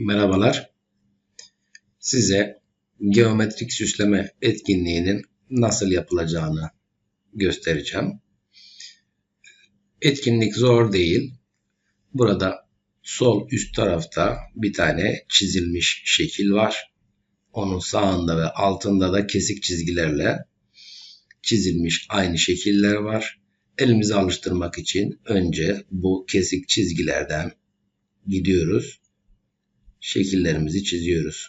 Merhabalar. Size geometrik süsleme etkinliğinin nasıl yapılacağını göstereceğim. Etkinlik zor değil. Burada sol üst tarafta bir tane çizilmiş şekil var. Onun sağında ve altında da kesik çizgilerle çizilmiş aynı şekiller var. Elimizi alıştırmak için önce bu kesik çizgilerden gidiyoruz şekillerimizi çiziyoruz.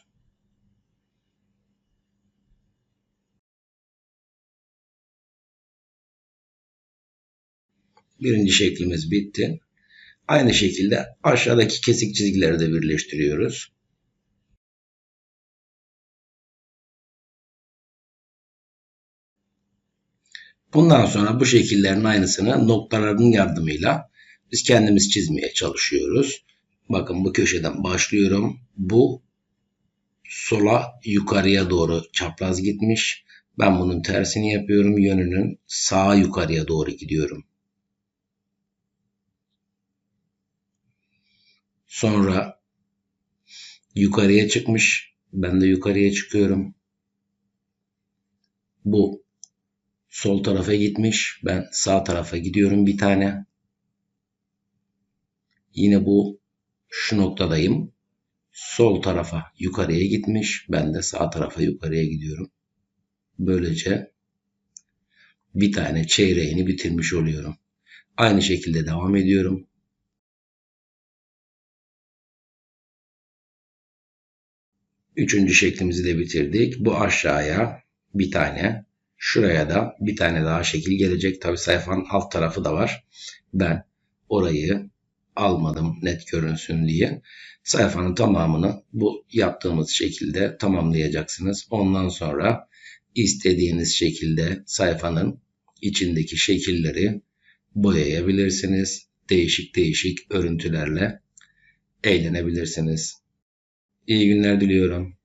Birinci şeklimiz bitti. Aynı şekilde aşağıdaki kesik çizgileri de birleştiriyoruz. Bundan sonra bu şekillerin aynısını noktaların yardımıyla biz kendimiz çizmeye çalışıyoruz. Bakın bu köşeden başlıyorum. Bu sola yukarıya doğru çapraz gitmiş. Ben bunun tersini yapıyorum. Yönünün sağa yukarıya doğru gidiyorum. Sonra yukarıya çıkmış. Ben de yukarıya çıkıyorum. Bu sol tarafa gitmiş. Ben sağ tarafa gidiyorum bir tane. Yine bu şu noktadayım. Sol tarafa yukarıya gitmiş. Ben de sağ tarafa yukarıya gidiyorum. Böylece bir tane çeyreğini bitirmiş oluyorum. Aynı şekilde devam ediyorum. Üçüncü şeklimizi de bitirdik. Bu aşağıya bir tane, şuraya da bir tane daha şekil gelecek. Tabi sayfanın alt tarafı da var. Ben orayı almadım net görünsün diye. Sayfanın tamamını bu yaptığımız şekilde tamamlayacaksınız. Ondan sonra istediğiniz şekilde sayfanın içindeki şekilleri boyayabilirsiniz. Değişik değişik örüntülerle eğlenebilirsiniz. İyi günler diliyorum.